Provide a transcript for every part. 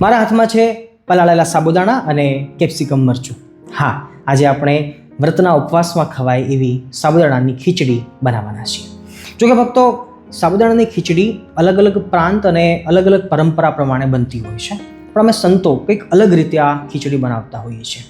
મારા હાથમાં છે પલાળેલા સાબુદાણા અને કેપ્સિકમ મરચું. હા, આજે આપણે વ્રતના ઉપવાસમાં ખવાય એવી સાબુદાણાની ખીચડી બનાવવાના છીએ. જોકે ભક્તો, સાબુદાણાની ખીચડી અલગ અલગ પ્રાંત અને અલગ અલગ પરંપરા પ્રમાણે બનતી હોય છે. પણ અમે સંતો કંઈક અલગ રીતે આ ખીચડી બનાવતા હોઈએ છીએ.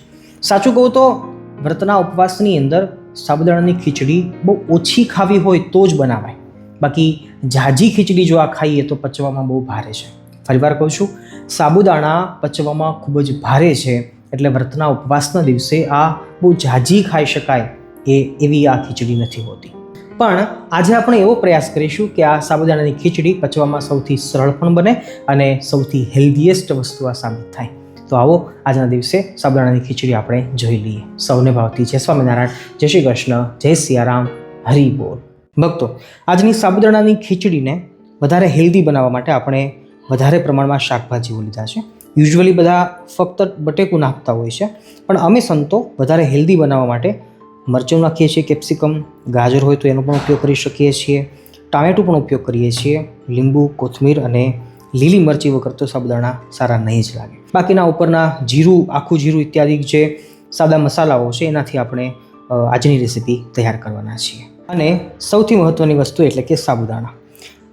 સાચું કહું તો, વ્રતના ઉપવાસની અંદર સાબુદાણાની ખીચડી બહુ ઓછી ખાવી હોય તો જ બનાવાય. બાકી ઝાઝી ખીચડી જો આ ખાઈએ તો પચવામાં બહુ ભારે છે. ફરીવાર કહું છું સાબુદાણા પચવામાં ખૂબ જ ભારે છે. એટલે વ્રતના ઉપવાસના દિવસે આ બહુ જાજી ખાઈ શકાય એ એવી આ ખીચડી નથી હોતી. પણ આજે આપણે એવો પ્રયાસ કરીશું કે આ સાબુદાણાની ખીચડી પચવામાં સૌથી સરળ પણ બને અને સૌથી હેલ્ધીએસ્ટ વસ્તુ આ સાબિત થાય. તો આવો આજના દિવસે સાબુદાણાની ખીચડી આપણે જોઈ લઈએ. સૌને ભાવતી જય સ્વામિનારાયણ, જય શ્રી કૃષ્ણ, જય સિયારામ, હરિ બોલ. ભક્તો, આજની સાબુદાણાની ખીચડીને વધારે હેલ્ધી બનાવવા માટે આપણે વધારે પ્રમાણમાં શાકભાજીઓ લીધા છે. યુઝ્યુઅલી બધા ફક્ત બટેકું નાખતા હોય છે. પણ અમે સંતો વધારે હેલ્ધી બનાવવા માટે મરચું નાખીએ છીએ કેપ્સિકમ ગાજર હોય તો એનો પણ ઉપયોગ કરી શકીએ છીએ. ટામેટું પણ ઉપયોગ કરીએ છીએ. લીંબુ, કોથમીર અને લીલી મરચી વગર તો સાબુદાણા સારા નહીં જ લાગે. બાકીના ઉપરના જીરું, આખું જીરું ઇત્યાદિ જે સાદા મસાલાઓ છે, એનાથી આપણે આજની રેસીપી તૈયાર કરવાના છીએ. અને સૌથી મહત્ત્વની વસ્તુ એટલે કે સાબુદાણા.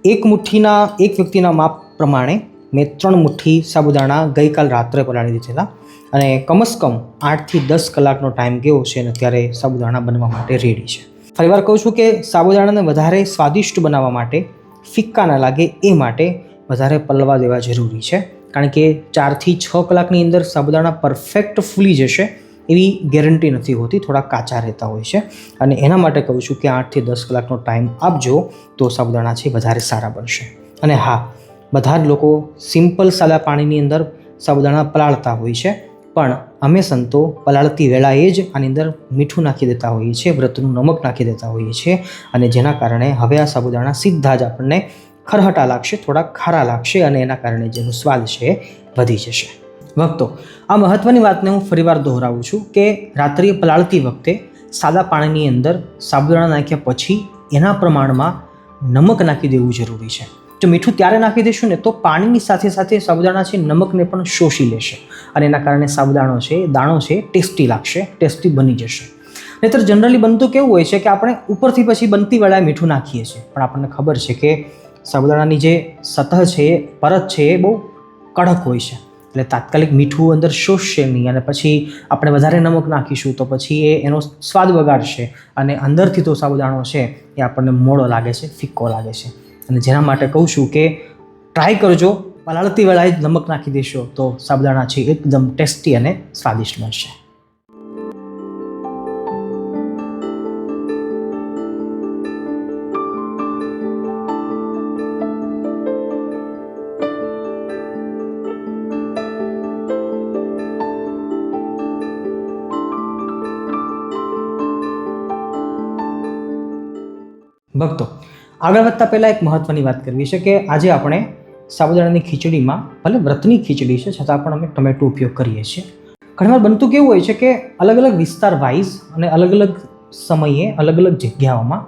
એક મુઠ્ઠીના, એક વ્યક્તિના માપ પ્રમાણે મેં ત્રણ મુઠ્ઠી સાબુદાણા ગઈકાલ રાત્રે પલાળી દીધેલા અને કમસ કમ આઠથી દસ કલાકનો ટાઈમ ગયો છે અને અત્યારે સાબુદાણા બનવા માટે રેડી છે. ફરીવાર કહું છું કે સાબુદાણાને વધારે સ્વાદિષ્ટ બનાવવા માટે ફિક્કા ના લાગે એ માટે વધારે પલવા દેવા જરૂરી છે. કારણ કે ચારથી છ કલાકની અંદર સાબુદાણા પરફેક્ટ ફૂલી જશે એવી ગેરંટી નથી હોતી, થોડા કાચા રહેતા હોય છે. અને એના માટે કહું છું કે આઠથી દસ કલાકનો ટાઈમ આપજો તો સાબુદાણા છે વધારે સારા બનશે. અને હા બધા જ લોકો સિમ્પલ સાદા પાણીની અંદર સાબુદાણા પલાળતા હોય છે. પણ અમે સંતો પલાળતી વેળાએ જ આની અંદર મીઠું નાખી દેતા હોઈએ છીએ, વ્રતનું નમક નાખી દેતા હોઈએ છીએ અને જેના કારણે હવે આ સાબુદાણા સીધા જ આપણને ખરહટા લાગશે, થોડા ખારા લાગશે અને એના કારણે જેનો સ્વાદ છે એ વધી જશે. ભક્તો, આ મહત્ત્વની વાતને હું ફરીવાર દોહરાવું છું કે રાત્રિએ પલાળતી વખતે સાદા પાણીની અંદર સાબુદાણા નાખ્યા પછી એના પ્રમાણમાં નમક નાખી દેવું જરૂરી છે. જો મીઠું ત્યારે નાખી દઈશું ને તો પાણીની સાથે સાથે સાબુદાણા છે નમકને પણ શોષી લેશે. અને એના કારણે સાબુદાણો છે દાણો છે ટેસ્ટી લાગશે, ટેસ્ટી બની જશે. નહીતર જનરલી બનતું કેવું હોય છે કે આપણે ઉપરથી પછી બનતી વેળાએ મીઠું નાખીએ છીએ. પણ આપણને ખબર છે કે સાબુદાણાની જે સતહ છે પરત છે એ બહુ કડક હોય છે. એટલે તાત્કાલિક મીઠું અંદર શોષશે નહીં અને પછી આપણે વધારે નમક નાખીશું તો પછી એ એનો સ્વાદ બગાડશે. અને અંદરથી તો સાબુદાણો છે એ આપણને મોડો લાગે છે, ફિક્કો લાગે છે. અને જેના માટે કહું છું કે ટ્રાય કરજો પલાળતી વેળાએ નમક નાખી દેશો, તો સાબુદાણા છે એકદમ ટેસ્ટી અને સ્વાદિષ્ટ બનશે. ભક્તો આગળ વધતા પહેલાં એક મહત્ત્વની વાત કરવી છે કે આજે આપણે સાબુદાણાની ખીચડીમાં ભલે વ્રતની ખીચડી છે, છતાં પણ અમે ટમેટો ઉપયોગ કરીએ છીએ. ઘણીવાર બનતું કેવું હોય છે કે અલગ અલગ વિસ્તાર વાઇઝ અને અલગ અલગ સમયે અલગ અલગ જગ્યાઓમાં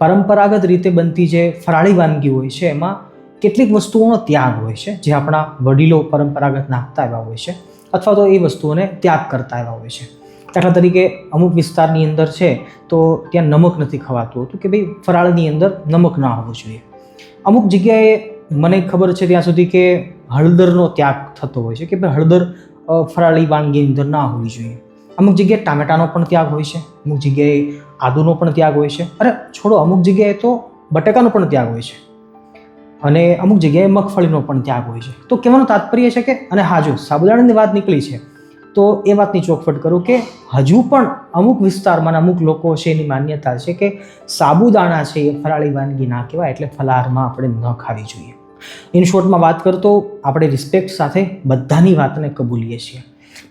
પરંપરાગત રીતે બનતી જે ફરાળી વાનગી હોય છે, એમાં કેટલીક વસ્તુઓનો ત્યાગ હોય છે, જે આપણા વડીલો પરંપરાગત નાખતા આવ્યા હોય છે, અથવા તો એ વસ્તુઓને ત્યાગ કરતા આવ્યા હોય છે. દાખલા તરીકે અમુક વિસ્તારની અંદર છે, તો ત્યાં નમક નથી ખવાતું. હતું કે ભાઈ ફરાળની અંદર નમક ના હોવું જોઈએ. અમુક જગ્યાએ મને ખબર છે ત્યાં સુધી કે હળદરનો ત્યાગ થતો હોય છે, કે ભાઈ હળદર ફરાળી વાનગીની અંદર ના હોવી જોઈએ. અમુક જગ્યાએ ટામેટાનો પણ ત્યાગ હોય છે, અમુક જગ્યાએ આદુનો પણ ત્યાગ હોય છે. અરે, છોડો, અમુક જગ્યાએ તો બટેકાનો પણ ત્યાગ હોય છે. અને અમુક જગ્યાએ મગફળીનો પણ ત્યાગ હોય છે. તો કહેવાનું તાત્પર્ય છે કે, અને હા જો, સાબુદાણાની વાત નીકળી છે. તો એ વાતની ચોખવટ કરું કે હજુ પણ અમુક વિસ્તારમાં અમુક લોકો છે એની માન્યતા છે કે સાબુદાણા છે એ ફરાળી વાનગી ના કહેવાય એટલે ફલાહારમાં આપણે ન ખાવી જોઈએ. ઇન શોર્ટમાં વાત કરતો આપણે રિસ્પેક્ટ સાથે બધાની વાતને કબૂલીએ છીએ.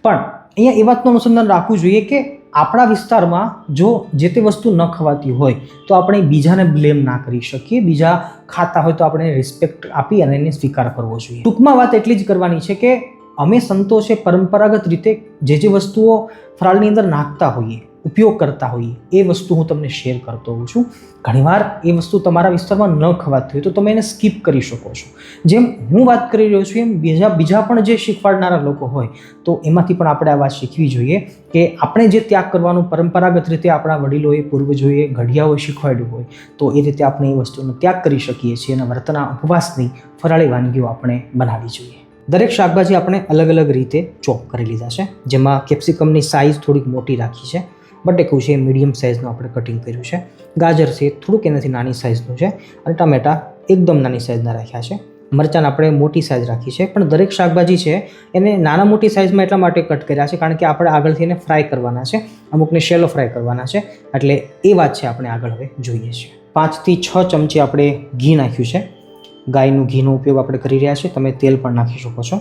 પણ અહીંયા એ વાતનું અનુસંધાન રાખવું જોઈએ કે આપણા વિસ્તારમાં જો જે તે વસ્તુ ન ખવાતી હોય તો આપણે બીજાને બ્લેમ ના કરી શકીએ. બીજા ખાતા હોય તો આપણે રિસ્પેક્ટ આપી અને એને સ્વીકાર કરવો જોઈએ. ટૂંકમાં વાત એટલી જ કરવાની છે કે અમે સંતોષે પરંપરાગત રીતે જે જે વસ્તુઓ ફરાળની અંદર નાખતા હોઈએ, ઉપયોગ કરતા હોઈએ, એ વસ્તુ હું તમને શેર કરતો હોઉં છું. ઘણીવાર એ વસ્તુ તમારા વિસ્તારમાં ન ખવાતી હોય તો તમે એને સ્કીપ કરી શકો છો. જેમ હું વાત કરી રહ્યો છું એમ બીજા બીજા પણ જે શીખવાડનારા લોકો હોય, તો એમાંથી પણ આપણે આ વાત શીખવી જોઈએ કે આપણે જે ત્યાગ કરવાનું પરંપરાગત રીતે આપણા વડીલોએ, પૂર્વજોએ, ઘડિયાઓએ શીખવાડ્યું હોય, તો એ રીતે આપણે એ વસ્તુનો ત્યાગ કરી શકીએ છીએ અને વર્તના ઉપવાસની ફરાળી વાનગીઓ આપણે બનાવવી જોઈએ. દરેક શાકભાજી આપણે અલગ અલગ રીતે ચોપ કરી લીધા છે. જેમાં કેપ્સિકમની સાઇઝ થોડીક મોટી રાખી છે. બટેકું છે મીડિયમ સાઇઝનું આપણે કટિંગ કર્યું છે. ગાજર છે થોડુંક એનાથી નાની સાઇઝનું છે. અને ટામેટા એકદમ નાની સાઇઝના રાખ્યા છે. મરચાં આપણે મોટી સાઇઝ રાખી છે. પણ દરેક શાકભાજી છે એને નાના મોટી સાઇઝમાં એટલા માટે કટ કર્યા છે કારણ કે આપણે આગળથી એને ફ્રાય કરવાના છે. અમુકને શેલો ફ્રાય કરવાના છે. એટલે એ વાત છે આપણે આગળ હવે જોઈએ છીએ પાંચથી છ ચમચી આપણે ઘી નાખ્યું છે. ગાયનું ઘીનો ઉપયોગ આપણે કરી રહ્યા છીએ. તમે તેલ પણ નાખી શકો છો.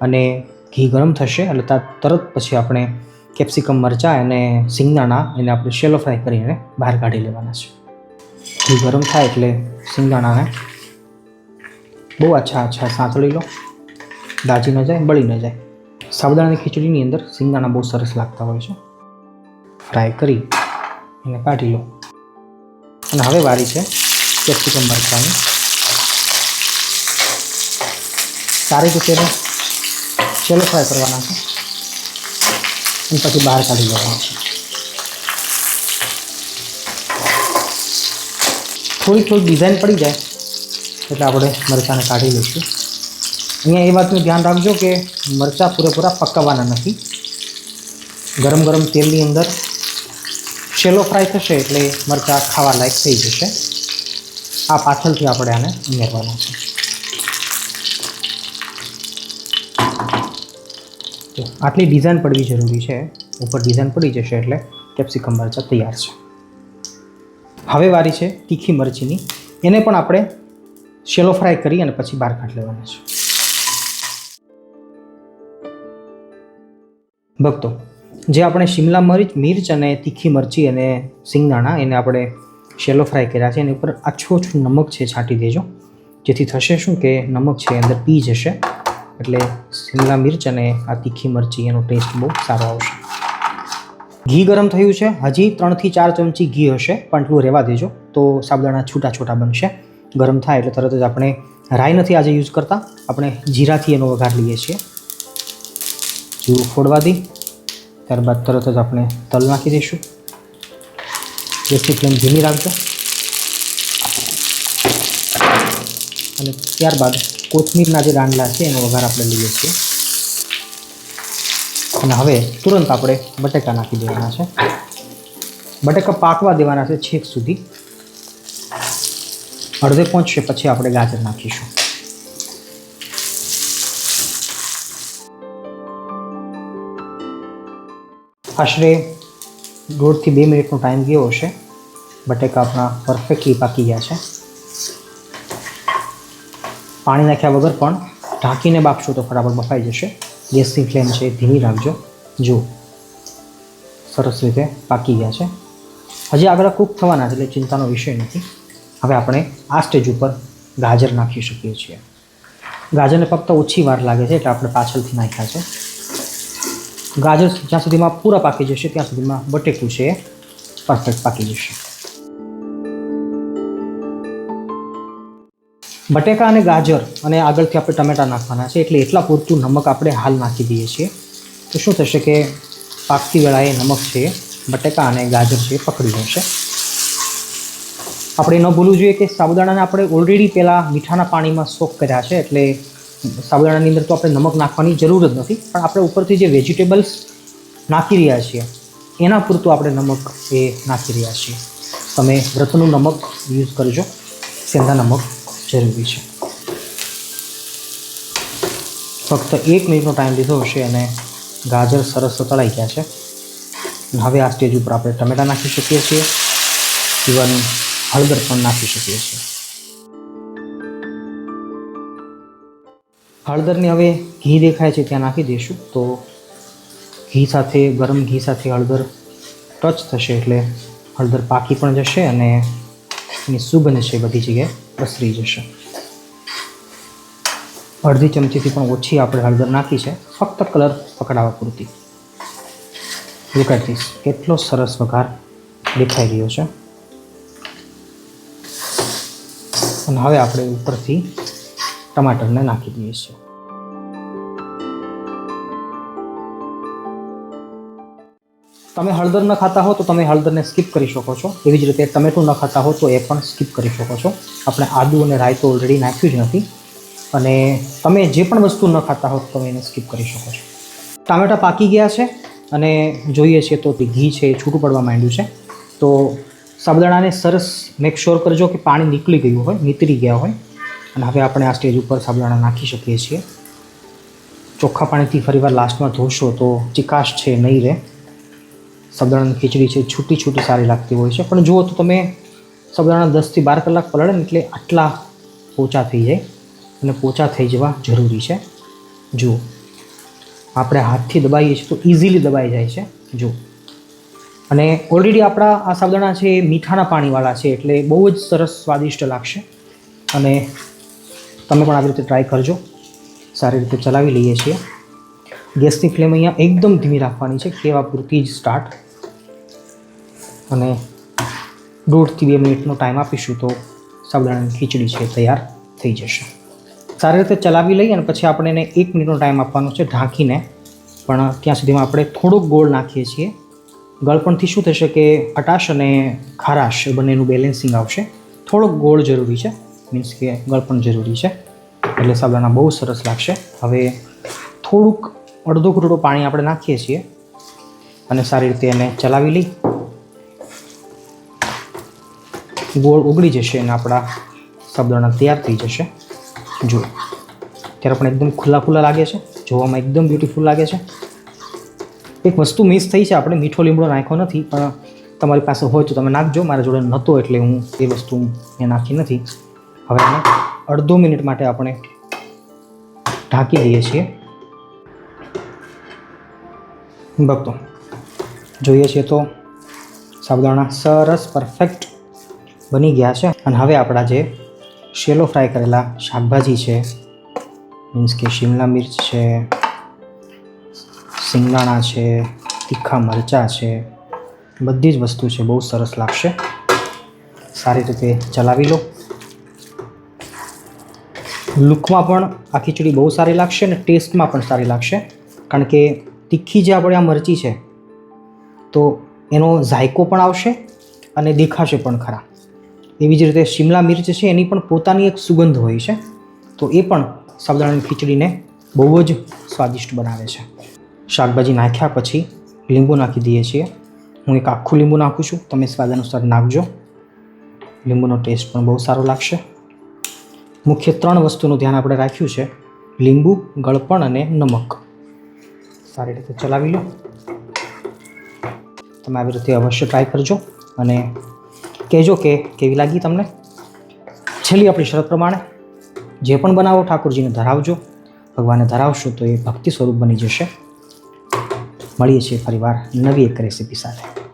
અને ઘી ગરમ થશે એટલે ત્યાં તરત પછી આપણે કેપ્સિકમ મરચાં અને સિંગદાણા એને આપણે શેલો ફ્રાય કરીને બહાર કાઢી લેવાના છે. ઘી ગરમ થાય એટલે સિંગદાણાને બહુ આછા આછા સાંતળી લો. દાજી ન જાય, બળી ન જાય. સાબુદાણાની ખીચડીની અંદર સિંગદાણા બહુ સરસ લાગતા હોય છે. ફ્રાય કરી એને કાઢી લો. અને હવે વારી છે કેપ્સિકમ મરચાંની. સારી રીતે શેલો ફ્રાય કરવાના છે. અને પછી બહાર કાઢી લેવાના છે. થોડી થોડી ડિઝાઇન પડી જાય, એટલે આપણે મરચાંને કાઢી લઈશું. અહીંયા એ વાતનું ધ્યાન રાખજો કે મરચાં પૂરેપૂરા પકાવવાના નથી. ગરમ ગરમ તેલની અંદર શેલો ફ્રાય થશે એટલે મરચાં ખાવા લાયક થઈ જશે. આ પાછળથી આપણે આને ઉમેરવાના છે. આટલી ડિઝાઇન પડવી જરૂરી છે. ઉપર ડિઝાઇન પડી જશે એટલે કેપ્સિકમ મરચાં તૈયાર છે. હવે વારી છે તીખી મરચીની. એને પણ આપણે શેલો ફ્રાય કરી અને પછી બહાર કાઢી લેવાના છે. ભક્તો, જે આપણે શિમલા મરચ મિર્ચ અને તીખી મરચી અને સિંગદાણા એને આપણે શેલો ફ્રાય કર્યા છે. એની ઉપર આછું ઓછું નમક છે, છાંટી દેજો. જેથી થશે શું કે નમક છે અંદર પી જશે. એટલે શિમલા મિર્ચ અને આ તીખી મરચી, એનો ટેસ્ટ બહુ સારો આવશે. ઘી ગરમ થયું છે. હજી ત્રણથી ચાર ચમચી ઘી હશે પણ એટલું રહેવા દેજો. તો સાબદાણા છૂટા છૂટા બનશે. ગરમ થાય એટલે તરત જ આપણે રાઈ નથી આજે યુઝ કરતા. આપણે જીરાથી એનો વઘાર લઈએ છીએ. જીરું ફોડવા દઈ. ત્યારબાદ તરત જ આપણે તલ નાખી દઈશું. ગેસની ફ્લેમ ધીમી રાખજો. અને ત્યારબાદ કોથમીરના જે દાંડલા છે, એનો વઘાર આપણે લઈએ છીએ. અને હવે તુરંત આપણે બટેકા નાખી દેવાના છે. બટેકા પાકવા દેવાના છે છેક સુધી. અડધે પહોંચશે પછી આપણે ગાજર નાખીશું. આશરે દોઢથી બે મિનિટનો ટાઈમ ગયો હશે. બટેકા આપણા પરફેક્ટલી પાકી ગયા છે. પાણી નાખ્યા વગર પણ ઢાંકીને બાફશો તો ફટાફટ બફાઈ જશે. ગેસની ફ્લેમ છે ધીમી રાખજો. જો, સરસ રીતે પાકી ગયા છે. હજી આગળ કૂક થવાના છે એટલે ચિંતાનો વિષય નથી. હવે આપણે આ સ્ટેજ ઉપર ગાજર નાખી શકીએ છીએ. ગાજરને ફક્ત ઓછી વાર લાગે છે એટલે આપણે પાછળથી નાખ્યા છે. ગાજર જ્યાં સુધીમાં પૂરા પાકી જશે ત્યાં સુધીમાં બટેકું છે પરફેક્ટ પાકી જશે. બટેકા અને ગાજર અને આગળથી આપણે ટમેટા નાખવાના છે. એટલે એટલા પૂરતું નમક આપણે હાલ નાખી દઈએ છીએ. તો શું થશે કે પાકતી વેળાએ નમક છે, બટેકા અને ગાજર છે પકડી જશે આપણે ન ભૂલવું જોઈએ કે સાબુદાણાને આપણે ઓલરેડી પહેલાં મીઠાના પાણીમાં સોક કર્યા છે. એટલે સાબુદાણાની અંદર તો આપણે નમક નાખવાની જરૂર જ નથી. પણ આપણે ઉપરથી જે વેજીટેબલ્સ નાખી રહ્યા છીએ, એના પૂરતું આપણે નમક એ નાખી રહ્યા છીએ. તમે વ્રતનું નમક યુઝ કરજો. સેંધા નમક. જરૂરી છે. ફક્ત એક મિનિટનો ટાઈમ લીધો હશે અને ગાજર સરસ તળાઈ ગયા છે. હવે આ સ્ટેજ ઉપર આપણે ટમેટા નાખી શકીએ છીએ. ઇવન હળદર પણ નાખી શકીએ છીએ. હળદરને હવે ઘી દેખાય છે, ત્યાં નાખી દઈશું. તો ઘી સાથે, ગરમ ઘી સાથે હળદર ટચ થશે એટલે હળદર પાકી પણ જશે અને એની સુગંધ છે બધી જગ્યાએ. પ્રસરી જશે. અડધી ચમચીથી પણ ઓછી આપણે હળદર નાખી છે. ફક્ત કલર પકડાવવા પૂરતી. લુક કેટલો સરસ વઘાર દેખાઈ રહ્યો છે. અને હવે આપણે ઉપરથી ટમાટરને નાખી દઈએ છીએ. તમે હળદર ન ખાતા હો તો તમે હળદરને સ્કીપ કરી શકો છો. એવી જ રીતે ટમેટું ન ખાતા હો તો એ પણ સ્કીપ કરી શકો છો. આપણે આદુ અને રાઈ તો ઓલરેડી નાખ્યું જ નથી. અને તમે જે પણ વસ્તુ ન ખાતા હો તમે એને સ્કીપ કરી શકો છો. ટામેટાં પાકી ગયા છે અને જોઈએ છીએ તો ઘી છે એ છૂટું પડવા માંડ્યું છે. તો સાબુદાણાને સરસ મેક શ્યોર કરજો કે પાણી નીકળી ગયું હોય, નીતરી ગયા હોય. અને હવે આપણે આ સ્ટેજ ઉપર સાબુદાણા નાખી શકીએ છીએ. ચોખ્ખા પાણીથી ફરીવાર લાસ્ટમાં ધોશો તો ચિકાશ છે નહીં રહે. સાબુદાણાની ખીચડી છે, છૂટી છૂટી સારી લાગતી હોય છે. પણ જુઓ તો તમે સબદાણા દસથી બાર કલાક પલળે ને એટલે આટલા પોચા થઈ જાય અને પોચા થઈ જવા જરૂરી છે. જુઓ, આપણે હાથથી દબાઈએ છીએ તો ઇઝીલી દબાઈ જાય છે. જુઓ, અને ઓલરેડી આપણા આ સાબદાણા છે એ મીઠાના પાણીવાળા છે એટલે બહુ જ સરસ સ્વાદિષ્ટ લાગશે. અને તમે પણ આવી રીતે ટ્રાય કરજો. સારી રીતે ચલાવી લઈએ છીએ. ગેસની ફ્લેમ અહીંયા એકદમ ધીમી રાખવાની છે. કેવા પૂરતી જ સ્ટાર્ટ અને દોઢથી બે મિનિટનો ટાઈમ આપીશું તો સાબુદાણાની ખીચડી છે તૈયાર થઈ જશે. સારી રીતે ચલાવી લઈ અને પછી આપણે એને એક મિનિટનો ટાઈમ આપવાનો છે ઢાંકીને. પણ ત્યાં સુધીમાં આપણે થોડોક ગોળ નાખીએ છીએ. ગળપણથી શું થશે કે ખટાશ અને ખારાશ બંનેનું બેલેન્સિંગ આવશે. થોડોક ગોળ જરૂરી છે મીન્સ કે ગળપણ જરૂરી છે. એટલે સાબુદાણા બહુ સરસ લાગશે. હવે થોડુંક અડધો ઘૂંટડો પાણી આપણે નાખીએ છીએ. અને સારી રીતે એને ચલાવી લઈ ગોળ ઉગળી જશે અને આપણા સાબુદાણા તૈયાર થઈ જશે. જુઓ. ત્યારે પણ એકદમ ખુલ્લા ખુલ્લા લાગે છે. જોવામાં એકદમ બ્યુટીફુલ લાગે છે. એક વસ્તુ મિસ થઈ છે, આપણે મીઠો લીમડો નાખ્યો નથી, પણ તમારી પાસે હોય તો તમે નાખજો. મારા જોડે નહોતો એટલે હું એ વસ્તુ મેં નાખી નથી. હવે એને અડધો મિનિટ માટે આપણે ઢાંકી દઈએ છીએ. ભક્તો, જોઈએ છીએ તો સાબુદાણા સરસ પરફેક્ટ બની ગયા છે. અને હવે આપણા જે શેલો ફ્રાય કરેલા શાકભાજી છે, મીન્સ કે શિમલા મિર્ચ છે, સિંગદાણા છે, તીખા મરચાં છે, બધી જ વસ્તુ છે, બહુ સરસ લાગશે. સારી રીતે ચલાવી લો. લુકમાં પણ આ ખીચડી બહુ સારી લાગશે અને ટેસ્ટમાં પણ સારી લાગશે. કારણ કે તીખી જે આપણે આ મરચી છે, તો એનો ઝાયકો પણ આવશે અને દેખાશે પણ ખરા. એવી જ રીતે શિમલા મિર્ચ છે, એની પણ પોતાની એક સુગંધ હોય છે. તો એ પણ સાબુદાણાની ખીચડીને બહુ જ સ્વાદિષ્ટ બનાવે છે. શાકભાજી નાખ્યા પછી લીંબુ નાખી દઈએ છીએ. હું એક આખું લીંબુ નાખું છું. તમે સ્વાદ અનુસાર નાખજો. લીંબુનો ટેસ્ટ પણ બહુ સારો લાગશે. મુખ્ય ત્રણ વસ્તુનું ધ્યાન આપણે રાખ્યું છે. લીંબુ, ગળપણ અને નમક. સારી રીતે ચલાવી લો. તમે આવી રીતે અવશ્ય ટ્રાય કરજો અને કહેજો કે કેવી લાગી તમને? છેલ્લી આપણી શરત પ્રમાણે જે પણ બનાવો ઠાકોરજીને ધરાવજો, ભગવાનને ધરાવશો તો એ ભક્તિ સ્વરૂપ બની જશે. મળીએ છીએ ફરીવાર નવી એક રેસીપી સાથે.